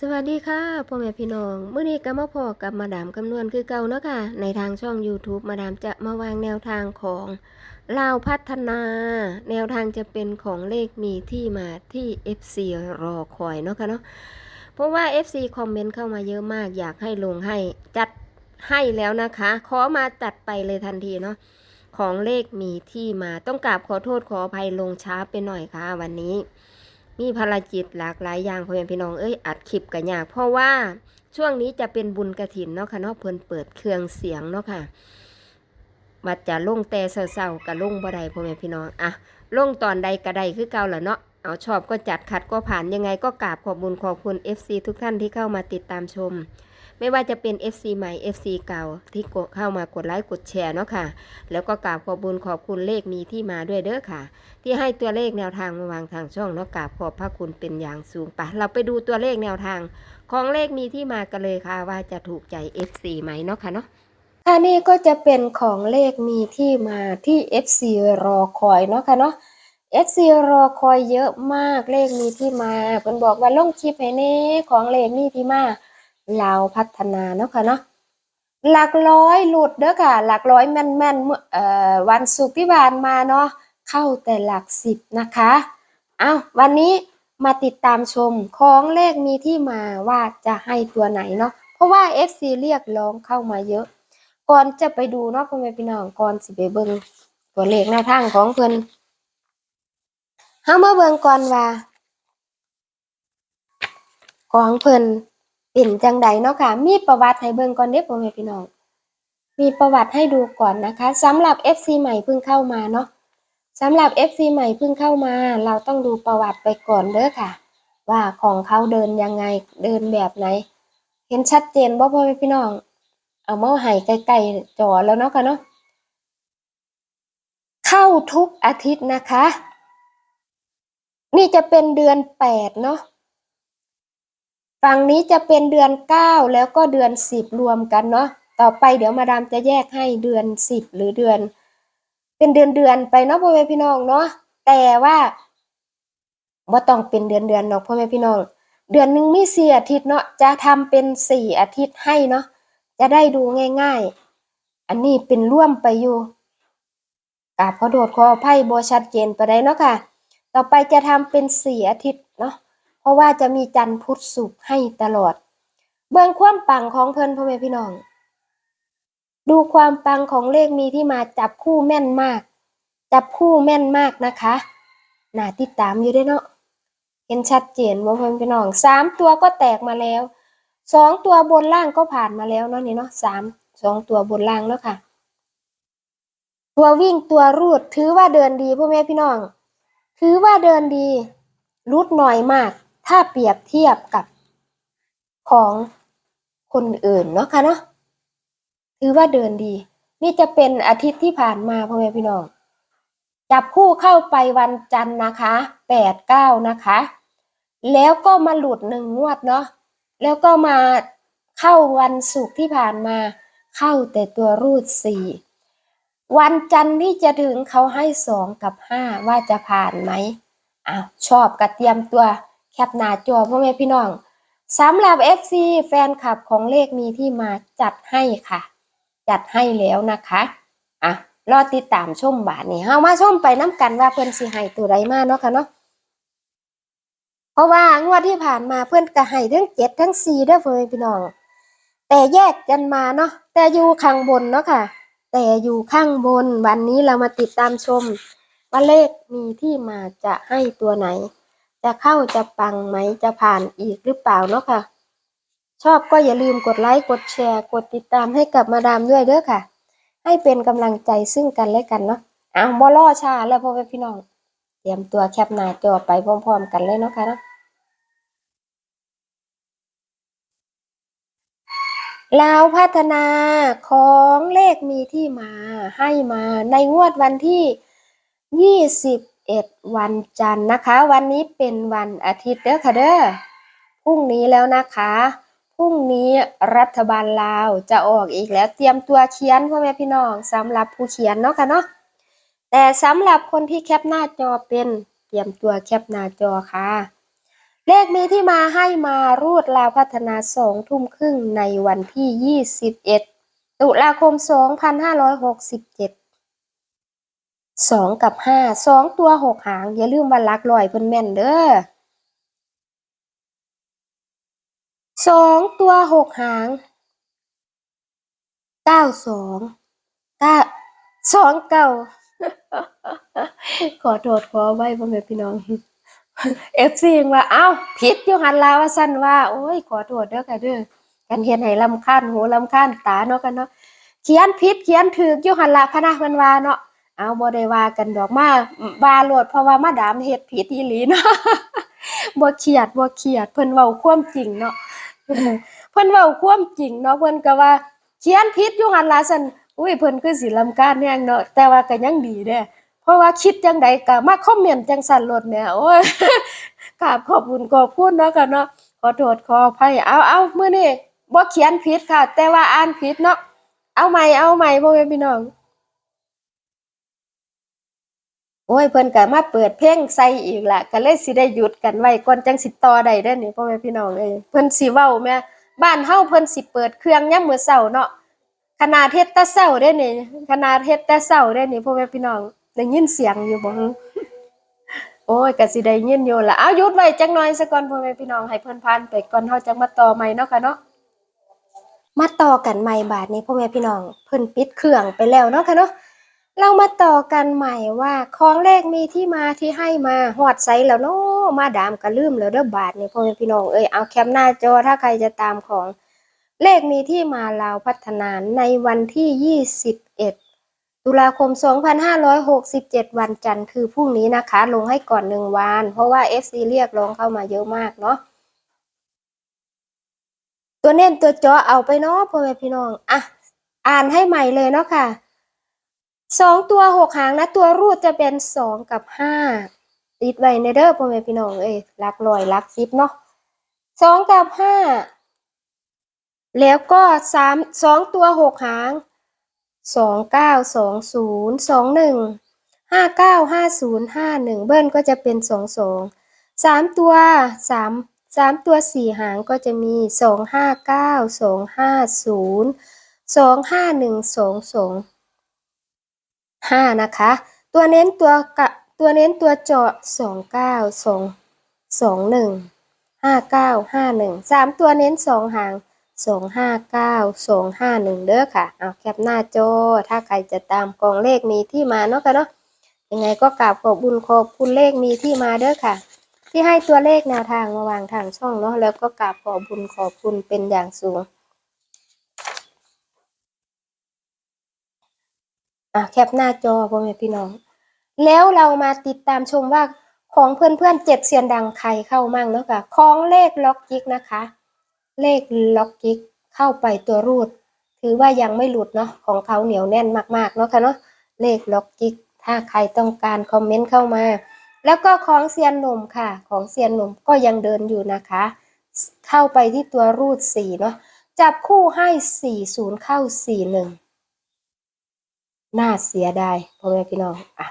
สวัสดีค่ะพ่อแม่พี่น้องเมื่อนี้ก็มาพอกับมาดามคำนวณคือเก่าเนาะค่ะ ในทางช่อง YouTube มาดามจะมาวางแนวทางของลาวพัฒนา แนวทางจะเป็นของเลขมีที่มาที่ FC รอคอยเนาะค่ะเนาะเพราะว่า FC คอมเมนต์เข้ามาเยอะมากอยากให้ลงให้จัดให้แล้วนะคะ ขอมาจัดไปเลยทันทีเนาะของเลขมีที่มาต้องกราบขอโทษขออภัยลงช้าไปหน่อยค่ะ วันนี้ มีภารกิจหลากหลายอย่างพ่อแม่พี่น้องเอ้ยอัดคลิปกันยาก เพราะว่าช่วงนี้จะเป็นบุญกระถินเนาะค่ะเนาะเพิ่นเปิดเครื่องเสียงเนาะค่ะวัดจะลงแต่เศร้าๆกับลงบ่ได้พ่อแม่พี่น้องอะลงตอนใดกระไดคือเก่าแหรอเนาะเอาชอบก็จัดขัดก็ผ่านยังไงก็กราบขอบบุญขอบคุณ FC ทุกท่านที่เข้ามาติดตามชม ไม่ว่าจะเป็น FC ใหม่ FC เก่าที่เข้ามากดไลค์กดแชร์เนาะค่ะ แล้วก็กราบขอบบุญขอบคุณเลขมีที่มาด้วยเด้อค่ะ ที่ให้ตัวเลขแนวทางมาวางทางช่องเนาะกราบขอบพระคุณเป็นอย่างสูงปะเราไปดูตัวเลขแนวทาง ของเลขมีที่มากันเลยค่ะ ว่าจะถูกใจ FC ไหมเนาะค่ะเนาะค่ะนี่ก็จะเป็นของเลขมีที่มาที่ FC รอคอยเนาะค่ะเนาะ FC รอคอยเยอะมากเลขมีที่มาเพิ่นบอกว่าลงคลิปให้แน่ของเลขมีที่มา ลาวพัฒนาเนาะค่ะเนาะหลักร้อยหลุดเด้อค่ะ หลักร้อยแม่นแม่นเมื่อเอ่อวันศุกร์ที่ผ่านมาเนาะเข้าแต่หลักสิบนะคะเอาวันนี้มาติดตามชมของเลขมีที่มาว่าจะให้ตัวไหนเนาะเพราะว่า FC เรียกร้องเข้ามาเยอะ ก่อนจะไปดูเนาะพ่อแม่พี่น้องก่อนสิไปเบิ่งตัวเลขแนวทางของเพิ่นเฮามาเบิ่งก่อนว่า ของเพิ่น เป็นจังใดเนาะค่ะ มีประวัติให้เบิ่งก่อนเด้อพ่อแม่พี่น้อง มีประวัติให้ดูก่อนนะคะสำหรับ FC ใหม่เพิ่งเข้ามาเนาะสำหรับ FC ใหม่เพิ่งเข้ามา เราต้องดูประวัติไปก่อนเด้อค่ะ ว่าของเขาเดินยังไงเดินแบบไหน เห็นชัดเจนบ่พ่อแม่พี่น้อง เอาเมาให้ใกล้ๆจอแล้วเนาะค่ะเนาะเข้าทุกอาทิตย์นะคะ นี่จะเป็นเดือนแปดเนาะ ฝั่งนี้จะเป็นเดือนเก้าแล้วก็เดือนสิบรวมกันเนาะต่อไปเดี๋ยวมาดามจะแยกให้เดือนสิบหรือเดือน เป็นเดือนเดือนไปเนาะพ่อแม่พี่น้องเนาะแต่ว่าบ่ต้องเป็นเดือนเดือนเนาะพ่อแม่พี่น้อง เดือนหนึ่งมีสี่อาทิตย์เนาะจะทำเป็นสี่อาทิตย์ให้เนาะจะได้ดูง่าย ๆ อันนี้เป็นร่วมไปอยู่กาบขอโทษขออภัยบ่ชัดเจนไปได้เนาะค่ะ ต่อไปจะทำเป็นสี่อาทิตย์เนาะ เพราะว่าจะมีจันทร์พุธศุกร์ให้ตลอด เบิ่งความปังของเพิ่นพ่อแม่พี่น้อง ดูความปังของเลขมีที่มาจับคู่แม่นมาก จับคู่แม่นมากนะคะน่าติดตามอยู่ด้อเนาะเห็นชัดเจนว่าเพื่อแม่พี่น้องสามตัวก็แตกมาแล้วสองตัวบนล่างก็ผ่านมาแล้วเนาะนี่เนาะสามสองตัวบนล่างแล้วค่ะ ตัววิ่งตัวรูดถือว่าเดินดีพ่อแม่พี่น้อง ถือว่าเดินดีรุดหน้อยมาก ถ้าเปรียบเทียบกับของคนอื่นเนาะค่ะเนาะถือว่าเดินดี นี่จะเป็นอาทิตย์ที่ผ่านมาพ่อแม่พี่น้องจับคู่เข้าไปวันจันทร์นะคะแปดเก้านะคะ แล้วก็มาหลุดหนึ่งงวดเนาะแล้วก็มาเข้าวันศุกร์ที่ผ่านมา เข้าแต่ตัวรูดสี่วันจันทร์ที่จะถึงเขาให้สองกับห้าว่าจะผ่านไหมอ้าวชอบกระเตรียมตัว แคปหน้าจอพ่อแม่พี่น้องสำหรับ FC แฟนคลับของเลขมีที่มาจัดให้ค่ะ จัดให้แล้วนะคะอะรอติดตามชมบาทนี่เฮามาชมไปน้ำกันว่าเพิ่อนสิให้ตัวใดมาเนาะค่ะเนาะเพราะว่างวดที่ผ่านมาเพิ่อนก็ให้ทั้งเจ็ดทั้งสี่เด้อพ่อแม่พี่น้อง แต่แยกกันมาเนาะแต่อยู่ข้างบนเนาะค่ะ แต่อยู่ข้างบนวันนี้เรามาติดตามชม ว่าเลขมีที่มาจะให้ตัวไหน จะเข้าจะปังไหมจะผ่านอีกหรือเปล่าเนาะค่ะ ชอบก็อย่าลืมกดไลค์กดแชร์ กดติดตามให้กับมาดามด้วยเด้อค่ะ ให้เป็นกำลังใจซึ่งกันและกันเนาะอะบ่ล่อชาแล้วพ่อแม่พี่น้อง เตรียมตัวแคปหน้าจอไปพร้อมๆกันเลยเนาะค่ะเนาะลาวพัฒนาของเลขมีที่มาให้มาในงวดวันที่ 21วันจันทร์นะคะ วันนี้เป็นวันอาทิตย์เด้อค่ะเด้อพรุ่งนี้แล้วนะคะพรุ่งนี้รัฐบาลลาวจะออกอีกแล้วเตรียมตัวเขียนพ่อแม่พี่น้องสำหรับผู้เขียนเนาะค่ะเนาะแต่สำหรับคนที่แคปหน้าจอเป็นเตรียมตัวแคปหน้าจอค่ะ เลขมีที่มาให้มารูดลาวพัฒนาสองทุ่มครึ่งในวันที่ 21 ตุลาคม 2567 สองกับห้าสองตัวหกหาง อย่าลืมว่าลักลอยเพิ่นแม่นเด้อสองตัวหกหางเก้าสองเก้าสองเก้าขอโทษขอไว้พ่อแม่พี่น้องเอฟซีว่าเอ้าผิดอยู่หันลาว่าสั้นว่า โอ้ยขอโทษเด้อค่ะเด้อกันเขียนให้ลำคาญหูลำคาญตาเนาะกันเนาะเขียนผิดเขียนถูกอยู่หันลาพนะเพิ่นว่าเนาะ เอาบ่ได้ว่ากันดอกมาว่าโลดเพราะว่ามาดามเฮ็ดผิดอีหลีเนาะบ่เครียดบ่เครียดเพิ่นเว้าความจริงเนาะเพิ่นเว้าความจริงเนาะเพิ่นก็ว่าเขียนผิดอยู่หั่นล่ะซั่นอุ้ยเพิ่นคือสิรำคาญแฮงเนาะแต่ว่าก็ยังดีเด้เพราะว่าคิดจังใดก็มาคอมเมนต์จังซั่นโลดแม่โอ้ยกราบขอบคุณขอบคุณเนาะกันเนาะขอโทษขออภัยเอาเอามื้อนี้บ่เขียนผิดค่ะ แต่ว่าอ่านผิดเนาะเอาใหม่เอาใหม่พ่แม่พี่น้อง โอ้ยเพิ่นก็มาเปิดเพลงใส่อีกละก็เลยสิได้หยุดกันไว้ก่อนจังสิต่อได้เด้อนี่พ่อแม่พี่น้องเอ้ยเพิ่นสิเว้าแม่บ้านเฮาเพิ่นสิเปิดเครื่องยามมื้อเช้าเนาะขนาดเฮ็ดแต่เช้าเด้อนี่ขนาดเฮ็ดแต่เช้าเด้อนี่พ่อแม่พี่น้องได้ยินเสียงอยู่บ่ฮโอ้ยก็สิได้ยินอยู่ละเอาหยุดไว้จักหน่อยซะก่อนพ่อแม่พี่น้องให้เพิ่นผ่านไปก่อนเฮาจังมาต่อใหม่เนาะค่ะเนาะมาต่อกันใหม่บาดนี้พ่อแม่พี่น้องเพิ่นปิดเครื่องไปแล้วเนาะค่ะเนาะ เรามาต่อกันใหม่ว่าของเลขมีที่มาที่ให้มาหอดไซแล้วเนาะมาดามก็ลืมแล้วเด้อบาทเนี่ยพ่อแม่พี่น้องเอ้ยเอาแคปหน้าจอถ้าใครจะตามของ เลขมีที่มาลาวพัฒนาในวันที่ 21 ตุลาคม 2567 วันจันทร์คือพรุ่งนี้นะคะ ลงให้ก่อนหนึ่งวัน เพราะว่า FC เรียกร้องเข้ามาเยอะมากเนาะตัวเน้นตัวจาะเอาไปเนาะพ่อแม่พี่น้องอะอ่านให้ใหม่เลยเนาะค่ะ สองตัวหกหางนะตัวรูดจะเป็นสองกับห้าติดไว้ในเด้อพ่อแม่พี่น้องเอ้ยหลักลอยหลักสิบเนาะสองกับห้าแล้วก็สามสองตัวหกหางสองเก้าสองศูนย์สองหนึ่งห้าเก้าห้าศูนย์ห้าหนึ่งเบิ้ลก็จะเป็นสองสองสามตัวสามสามตัวสี่หางก็จะมีสองห้าเก้าสองห้าศูนย์สองห้าหนึ่งสองสอง ห้านะคะ ตัวเน้นตัวกะตัวเน้นตัวเจาะสองเก้าสองสองหนึ่งห้าเก้าห้าหนึ่งสามตัวเน้นสองหางสองห้าเก้าสองห้าหนึ่งเด้อค่ะ เอาแคปหน้าจอ ถ้าใครจะตามกองเลขมีที่มาเนาะค่ะเนาะ ยังไงก็กราบขอบบุญขอบคุณเลขมีที่มาเด้อค่ะ ที่ให้ตัวเลขแนวทางมาวางทางช่องเนาะ แล้วก็กราบขอบบุญขอบคุณเป็นอย่างสูง อะแคปหน้าจอพ่อแม่พี่น้อง แล้วเรามาติดตามชมว่าของเพื่อนๆเจ็ดเซียนดังใครเข้ามั่งเนาะค่ะของเลขล็อกจิกนะคะ เลขล็อกจิกเข้าไปตัวรูด ถือว่ายังไม่หลุดเนาะของเขาเหนียวแน่นมากๆเนาะค่ะเนาะเลขล็อกจิกถ้าใครต้องการคอมเมนต์เข้ามา แล้วก็ของเซียนหนุ่มค่ะ ของเซียนหนุ่มก็ยังเดินอยู่นะคะ เข้าไปที่ตัวรูดสี่เนาะจับคู่ให้สี่ศูนย์เข้าสี่หนึ่ง น่าเสียดายพ่อแม่พี่น้องอะ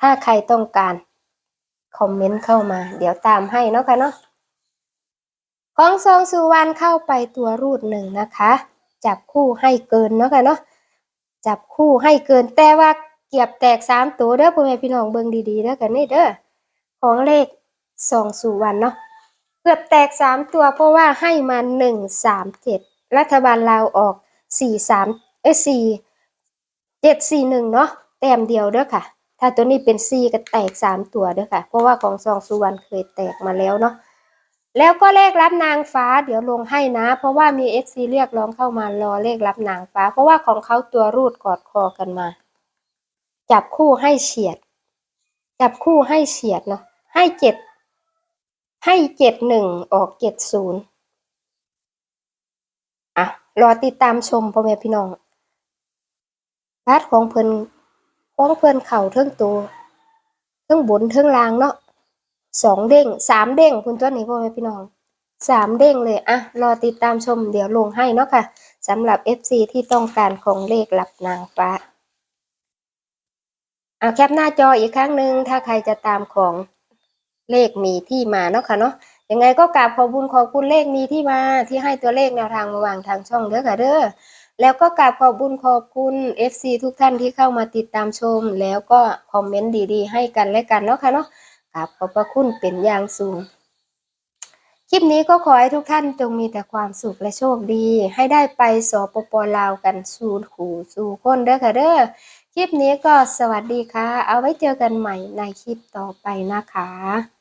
ถ้าใครต้องการคอมเมนต์เข้ามา เดี๋ยวตามให้เนาะค่ะเนาะของซองสุวรรณเข้าไปตัวรูดหนึ่งนะคะ จับคู่ให้เกินเนาะค่ะเนาะจับคู่ให้เกินแต่ว่าเกียบแตกสามตัวเด้อพ่อแม่พี่น้องเบิ่งดีๆเด้อกันนี่เด้อของเลขซองสุวรรณเนาะเกือบแตกสามตัวเพราะว่าให้มาหนึ่งสามเจ็ดรัฐบาลลาวออกสี่สามเอ้สี่ เจ็ดสี่หนึ่งเนาะแต้มเดียวเด้อค่ะ ถ้าตัวนี้เป็นซีก็แตกสามตัวเด้อค่ะ เพราะว่าของซองสุวรรณเคยแตกมาแล้วเนาะแล้วก็เลขรับนางฟ้าเดี๋ยวลงให้นะ เพราะว่ามีเอฟซีเรียกร้องเข้ามารอเลขรับนางฟ้า เพราะว่าของเขาตัวรูดกอดคอกันมา จับคู่ให้เฉียด จับคู่ให้เฉียดเนาะให้เจ็ดให้เจ็ดหนึ่งออกเจ็ดศูนย์อะรอติดตามชมพ่อแม่พี่น้อง พาร์ทของเพิ่นของเพิ่นเข่าเทิงตัวเทิงบนเทิงล่างเนาะสองเด้งสามเด้งคุณตัวนี้พ่อแม่พี่น้องสามเด้งเลยอะรอติดตามชมเดี๋ยวลงให้เนาะค่ะสำหรับ FC ที่ต้องการของเลขหลับนางฟ้าเอาแคปหน้าจออีกครั้งหนึ่งถ้าใครจะตามของเลขมีที่มาเนาะค่ะเนาะยังไงก็กราบขอบคุญขอบคุณเลขนี้ที่มาที่ให้ตัวเลขแนวทางมาวางทางช่องเด้อค่ะเด้อ แล้วก็กราบขอบคุญขอบคุณ FC ทุกท่านที่เข้ามาติดตามชม แล้วก็คอมเมนต์ดีๆ ให้กันและกันเนาะค่ะเนาะกราบขอบพระคุณเป็นอย่างสูง คลิปนี้ก็ขอให้ทุกท่านจงมีแต่ความสุขและโชคดี ให้ได้ไปสปปลาวกันสู่หูสู่คนเด้อค่ะเด้อคลิปนี้ก็สวัสดีค่ะ เอาไว้เจอกันใหม่ในคลิปต่อไปนะคะ